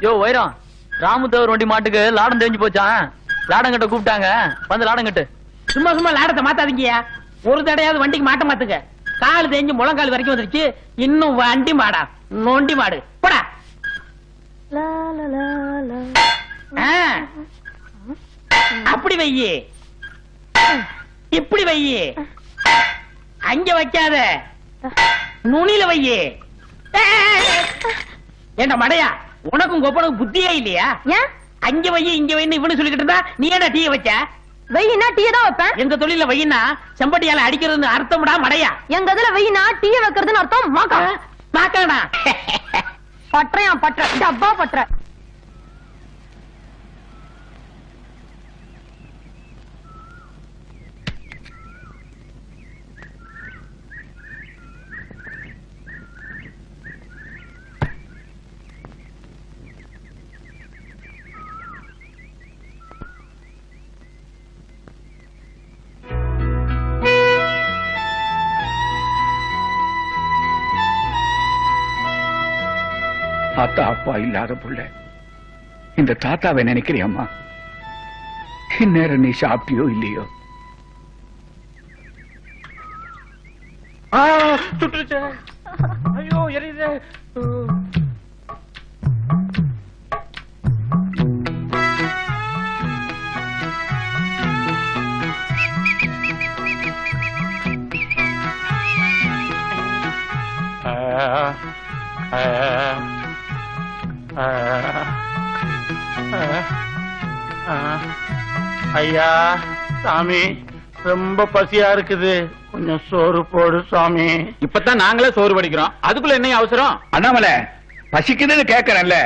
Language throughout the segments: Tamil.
யோ வைரம். ராமுத்தவர் வண்டி மாட்டுக்கு லாடம் தெரிஞ்சு போச்சான் லாடம் கட்ட கூப்பிட்டாங்க. வந்து லாடம் கட்டு. சும்மா சும்மா லாடத்தை மாத்தாதீங்கயா ஒரு தடையாவது வண்டிக்கு மாட்ட மாத்துங்க. கால் தேஞ்சு முழங்கால் வரைக்கும் வந்துருச்சு. இன்னும் வண்டி மாடா. நொண்டி மாடு. போடா. ஆ. அப்படி வையி. இப்படி வையி. அங்க வைக்காத. நுனியில வையி. ஏண்டா மடையா? உனக்கும் கொப்பனுக்கும் புத்தியே இல்லையா? ஏன்? அங்க வையி இங்க வைன்னு இவனு சொல்லிக்கிட்டு இருந்தா நீ என்ன டீ வச்ச? வெயினா டீயை தான் வைப்பேன். எங்க தொழில வையினா செம்பட்டியால அடிக்கிறதுன்னு அர்த்தம்டா மடையா? எங்க இதுல வெயினா டீயை வைக்கிறதுன்னு அர்த்தம்? மாக்கா பாக்கடா பற்றையா பற்ற. டப்பா பற்ற. அத்தா அப்பா இல்லாத புள்ள. இந்த தாத்தாவை நினைக்கிறியம்மா இந்நேரம் நீ சாப்பிட்டியோ இல்லையோ? ஐயோ எரியுது. ஐயா சாமி ரொம்ப பசியா இருக்குது. கொஞ்சம் சோறு போடு சாமி. இப்பதான் நாங்களே சோறு படிக்கிறோம் அதுக்குள்ள என்ன அவசரம்? அண்ணாமலை பசிக்குதுன்னு கேட்கறேன்ல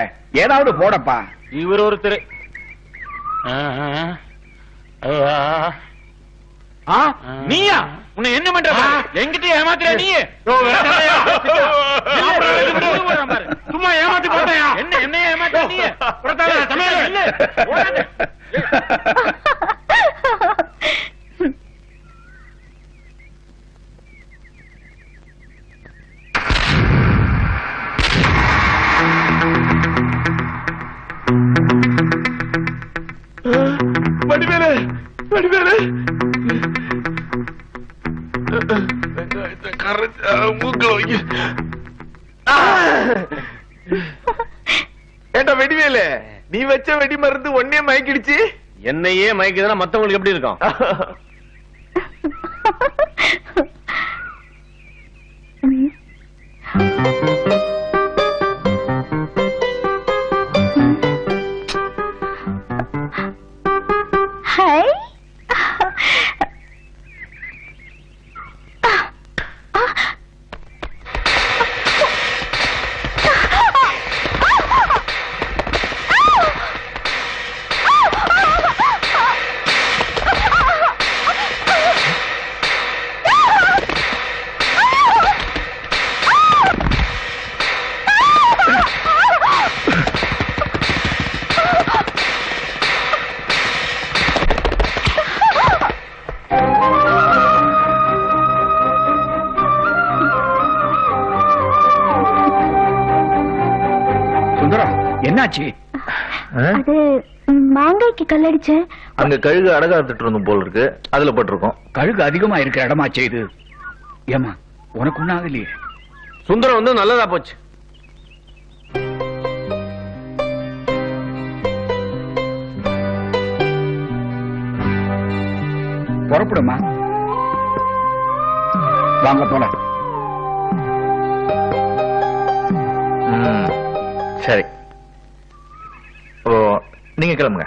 ஏதாவது போடப்பா. இவர் ஒருத்தர். நீயா? உன்னை என்ன பண்ற பாரு. என்கிட்ட ஏமாத்துற நீ சும்மா ஏமாத்தி போட்டேயா? என்ன என்ன ஏமாத்துற நீ வடிவேலு மூக்கில் வைக்க ஏண்டா வெடிவேலு? நீ வச்ச வெடி மருந்து ஒன்னே மயக்கிடுச்சு? என்னையே மயக்குதுன்னா மத்தவங்களுக்கு எப்படி இருக்கும்? என்னாச்சு? அது மாங்காய்க்கு கல்லடிச்சேன். அங்க கழுகு அடகாத்துட்டு இருந்தும் போல் இருக்கு. அதுல போட்டிருக்கோம். கழுகு அதிகமா இருக்கிற இடமா செய்து ஏமா உனக்கு ஒண்ணும் ஆகலையே சுந்தரம் வந்து நல்லதா போச்சு. புறப்படுமா வாங்க போலாம். சரி. நீங்க கிளம்புங்க.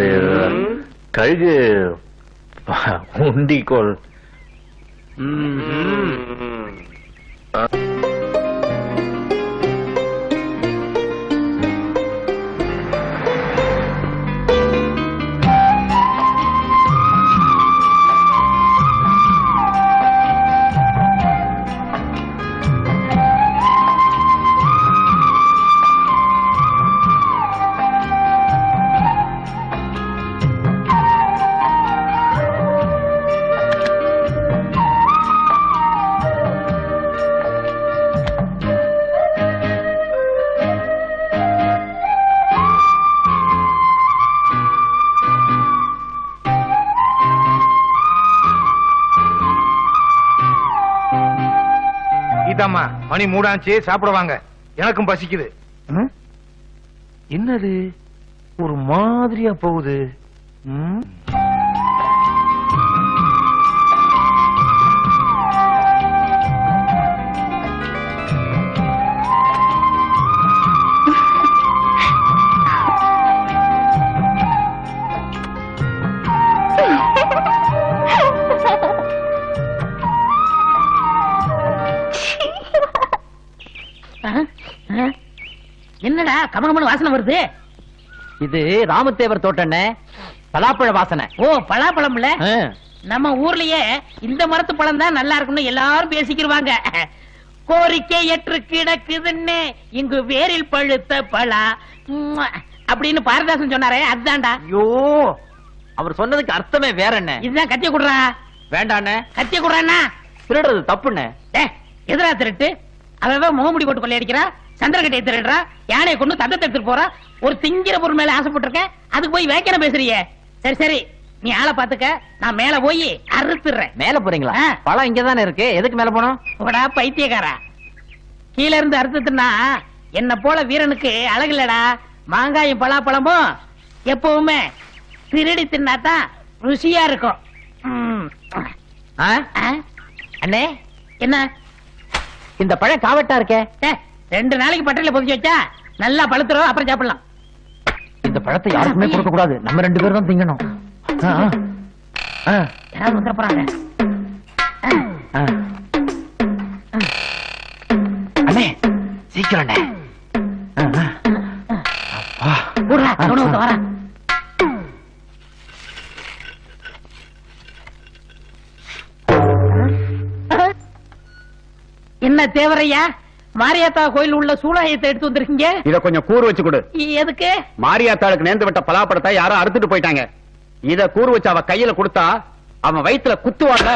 அது கழுகு உண்டிக்கோள். இதம்மா மணி மூடாச்சு சாப்பிடுவாங்க எனக்கும் பசிக்குது. என்னது? ஒரு மாதிரியா போகுது. கமகமனு வாசனை வருது. இது ராமதேவர் தோட்டண்ணே பலாப்பழ வாசனை. ஓ பலாப்பழம்ல? ஆ. நம்ம ஊர்லயே இந்த மரத்து பழம் தான் நல்லா இருக்கும்னு எல்லாரும் பேசிக்கிருவாங்க. கோரிக்கை ஏற்று கிடக்குதுன்னு இங்கு வேரில் பழுத்த உம்மா, அப்படின்னு பாரதாசன் சொன்னாரே அதுதான்டா. ஐயோ அவர் சொன்னதுக்கு அர்த்தமே வேற என்ன இதுதான் கத்திய குடுறா. வேண்டாண்ணே. கத்திய குடுறானா திருடுறது தப்புண்ணே. எதிரா திருட்டு? அவன் முகமுடி போட்டு கொள்ளையடிக்கிறா? சந்திரகட்டையை திருடுறா யானையை கொண்டு தந்தத்தை எடுத்துட்டு போறா? ஒரு திங்கிற பொருள் மேல ஆசைப்பட்டிருக்க அதுக்கு போய் வேக்கன பேசுறியே. சரி சரி. நீ ஆளை பாத்துக்க நான் மேல போய் அறுத்துறேன். மேல போறீங்களா. பழம் இங்கதானே இருக்கு. எதுக்கு மேல போனோம்? போடா பைத்தியக்காரா. கீழ இருந்து அறுத்துட்டுனா என்ன போல வீரனுக்கு அழகில்லடா மாங்காயும் பலாப்பழமும் எப்பவுமே திருடி தின்னாதான் ருசியா இருக்கும்? அண்ணே என்ன? இந்த பழம் காவட்டா இருக்கே? ரெண்டு நாளைக்கு பட்டையில பொதிச்சு வச்சா நல்லா பழுத்துரும் அப்புறம் சாப்பிடலாம். இந்த பழத்தை யாருக்குமே கொடுக்க கூடாது. நம்ம ரெண்டு பேரும் தான் திங்கணும். யாராவது வந்துட போறாங்க. அண்ணே சீக்கிரம் அண்ணே. வரேன். என்ன தேவரையா? மாரியாத்தா கோயில் உள்ள சூளாயத்தை எடுத்து வந்திருக்கீங்க? இத கொஞ்சம் கூறு வச்சு கொடு. எதுக்கு? மாரியாத்தாளுக்கு நேர்ந்து விட்ட பலாப்பழத்தை யாரோ அறுத்துட்டு போயிட்டாங்க. இத கூறு வச்சு அவ கையில கொடுத்தா அவன் வயித்துல குத்துவாங்க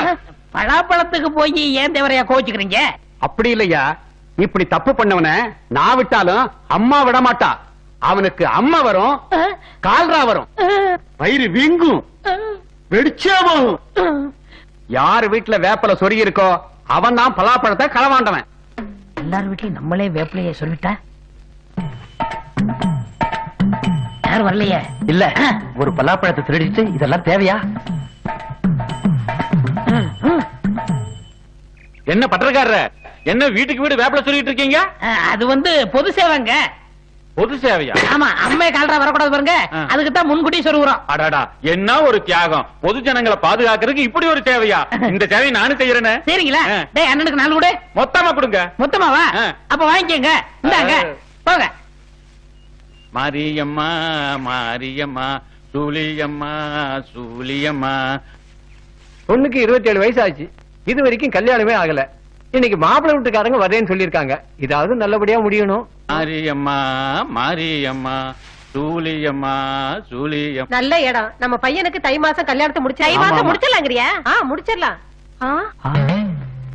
பலாப்பழத்துக்கு போய் ஏன் தேவரையா கோச்சுக்கிறீங்க அப்படி இல்லையா? இப்படி தப்பு பண்ணவன நான் விட்டாலும் அம்மா விட மாட்டா அவனுக்கு அம்மா வரும் கால்ரா வரும். வயிறு வீங்கும் வெடிச்சே போகும். யார் வீட்டுல வேப்பல சொருகி இருக்கோ அவன் தான் பலாப்பழத்தை களவாண்டவன். எல்லார் வீட்லயும் நம்மளே வேப்பிலைய சொல்லிட்டா? யாரும் வரலையே? இல்ல. ஒரு பலாப்பழத்தை திருடிட்டு இதெல்லாம் தேவையா. என்ன பட்டக்காரர என்ன வீட்டுக்கு வீடு வேப்பில சொல்லிட்டு இருக்கீங்க? அது வந்து பொது சேவைங்க. பொது சேவையா? ஆமா அம்மே கால்ரா வரக்கூடாது பாருங்க. அதுக்கு தான் முன்கூட்டியே சொல்லுறோம். அடாடா என்ன ஒரு தியாகம்? பொது ஜனங்களை பாதுகாக்கிறதுக்கு இப்படி ஒரு சேவையா? இந்த சேவையை நானும் செய்யறேனே. சரிங்களா. டேய் அண்ணனுக்கு நாலு கூட. மொத்தமா கொடுங்க. மொத்தமாவா. அப்ப வாங்கிக்கங்க. இந்தாங்க. போங்க. மாரியம்மா மாரியம்மா சூலியம்மா சூலியம்மா. பொண்ணுக்கு இருபத்தி ஏழு வயசு ஆச்சு இது வரைக்கும் கல்யாணமே ஆகல. இன்னைக்கு மாப்பிள்ளை வீட்டுக்காரங்க வரேன்னு சொல்லியிருக்காங்க. இதாவது நல்லபடியா முடியணும். மாரியம்மா மாரியம்மா சூலியம்மா சூலியம். நல்ல இடம். நம்ம பையனுக்கு தை மாசம் கல்யாணத்தை முடிச்சு தை மாசம் முடிச்சிடலாங்கிறியா? ஆ முடிச்சிடலாம். ஆ,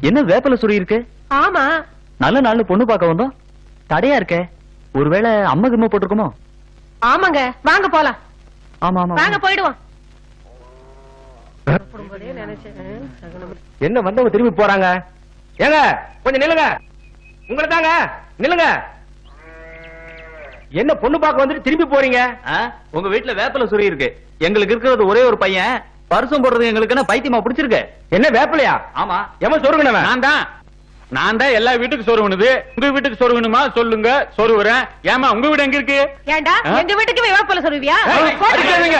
என்ன வேப்பல சுரி இருக்கு? ஆமா. நல்ல நாள்ல பொண்ணு பார்க்க வந்தோம். தடையா இருக்கே. ஒருவேளை அம்மா கிம்மா போட்டிருக்குமோ? ஆமாங்க. வாங்க போலாம். ஆமா ஆமா வாங்க. போயிடுவோம். என்ன வந்தவங்க திரும்பி போறாங்க? ஏங்க கொஞ்சம் நில்லுங்க. உங்களை தாங்க நில்லுங்க. என்ன பொண்ணு பார்க்க வந்துட்டு திரும்பி போறீங்க? உங்க வீட்டுல வேப்பல சுரி இருக்கு. எங்களுக்கு இருக்கிறது ஒரே ஒரு பையன். பரிசம் போடுறது எங்களுக்கு என்ன பைத்தியமா பிடிச்சிருக்கு? என்ன வேப்பிலையா? ஆமா. எவன் சொருகுனவன்? நான் தான். நான் தான் எல்லா வீட்டுக்கு சொருவணுது உங்க வீட்டுக்கு சொருவணுமா சொல்லுங்க சொருவுறேன் ஏமா உங்க வீடு எங்க இருக்கு? ஏண்டா ஆ? எங்க வீட்டுக்கு வேப்பல அடிக்காதீங்க.